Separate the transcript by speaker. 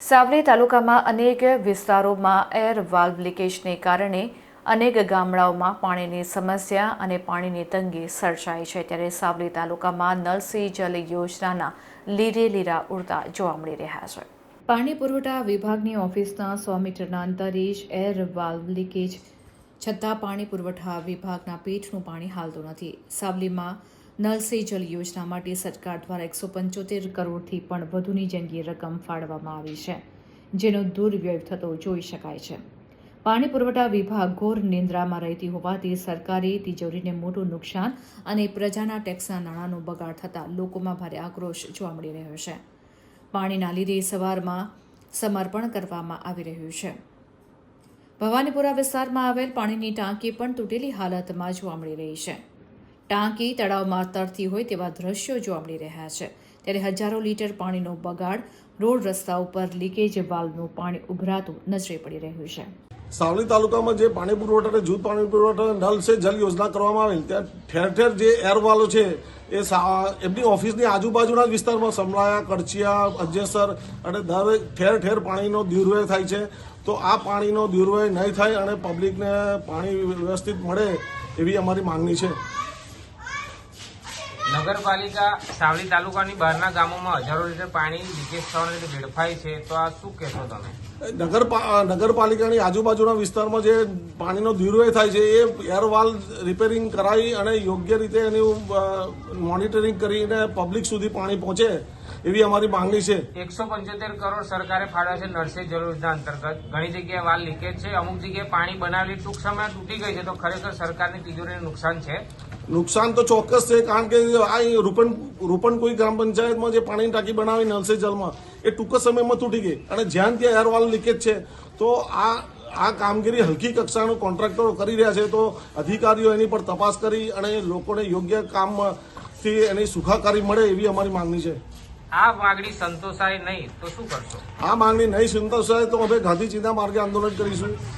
Speaker 1: સાવલી તાલુકામાં અનેક વિસ્તારોમાં એર વાલ્વ લીકેજને કારણે અનેક ગામડાઓમાં પાણીની સમસ્યા અને પાણીની તંગી સર્જાઈ છે. ત્યારે સાવલી તાલુકામાં નલ સે જલ યોજનાના લીરે લીરા ઉડતા જોવા મળી રહ્યા છે. પાણી પુરવઠા વિભાગની ઓફિસના સો મીટરના અંતરે જ એર વાલ્વ લીકેજ, છતાં પાણી પુરવઠા વિભાગના પેટનું પાણી હાલતું નથી. સાવલીમાં નલ સે જલ યોજના માટે સરકાર દ્વારા એકસો પંચોતેર કરોડથી પણ વધુની જંગી રકમ ફાળવવામાં આવી છે, જેનો દુર્વ્યય થતો જોઈ શકાય છે. પાણી પુરવઠા વિભાગ ઘોર નિંદ્રામાં રહેતી હોવાથી સરકારી તિજોરીને મોટું નુકસાન અને પ્રજાના ટેક્સના નાણાંનો બગાડ થતાં લોકોમાં ભારે આક્રોશ જોવા મળી રહ્યો છે. પાણીના લીધે સવારમાં સમર્પણ કરવામાં આવી રહ્યું છે. ભવાનીપુરા વિસ્તારમાં આવેલ પાણીની ટાંકી પણ તૂટેલી હાલતમાં જોવા મળી રહી છે. ટાંકી તળાવમાં તરતી હોય તેવા દ્રશ્યો જોવા મળી રહ્યા છે. ત્યારે હજારો લીટર પાણીનો બગાડ, રોડ રસ્તા ઉપર લીકેજ વાલ્વનું પાણી ઉભરાતું નજરે પડી રહ્યું છે.
Speaker 2: સાવલી તાલુકામાં જે પાણી પુરવઠા અને જૂથ પાણી પુરવઠા નલ સે જલ યોજના કરવામાં આવેલ, ત્યાં ઠેર ઠેર જે એરવાલો છે, એ એમની ઓફિસની આજુબાજુના વિસ્તારમાં સમલાયા, કડચિયા, અજેસર અને દરેક ઠેર ઠેર પાણીનો દુર્વ્યય થાય છે. તો આ પાણીનો દુર્વ્યય નહીં થાય અને પબ્લિકને પાણી વ્યવસ્થિત મળે એવી અમારી માંગણી છે.
Speaker 3: નગરપાલિકા સાવલી તાલુકાની બહારના ગામોમાં હજારો લીટર પાણી લીકેજ થવાને લીધે વેડફાય છે. તો આ શું કહેશો તમે?
Speaker 2: નગર નગરપાલિકાની આજુબાજુના વિસ્તારમાં જે પાણીનો દુર્વ્યય થાય છે, એ એરવાલ રિપેરિંગ કરાવી અને યોગ્ય રીતે એનું મોનિટરિંગ કરીને પબ્લિક સુધી પાણી પહોંચે. એવી અમારી માંગણી છે.
Speaker 3: એકસો પંચોતેર કરોડ સરકારે ફાળવ્યા છે નર્સે જરૂરના અંતર્ગત. ઘણી જગ્યાએ વાલ લીકેજ છે. અમુક જગ્યાએ પાણી બનાવેલી ટૂંક સમયમાં તૂટી ગઈ છે. તો ખરેખર સરકારની તિજોરીને નુકસાન છે?
Speaker 2: નુકસાન તો ચોક્કસ છે કારણ કે આ રૂપન રૂપન રૂપનકુઈ ગ્રામ પંચાયતમાં જે પાણીની ટાંકી બનાવી નલસે જલમાં એ ટૂંક સમયમાં તૂટી ગઈ. અને જ્યાં ત્યાં એરવાલ લીકેજ છે. તો આ આ કામગીરી હલકી કક્ષાનું કોન્ટ્રાક્ટરો કરી રહ્યા છે. તો અધિકારીઓ એની પર તપાસ કરી અને લોકોને યોગ્ય કામથી એની સુખાકારી મળે એવી અમારી માંગણી છે.
Speaker 3: આ માંગણી સંતોષાય નહીં, તો શું કરશો?
Speaker 2: આ માંગણી નહીં સંતોષાય તો અમે ગાંધી ચિંતા માર્ગે આંદોલન કરીશું.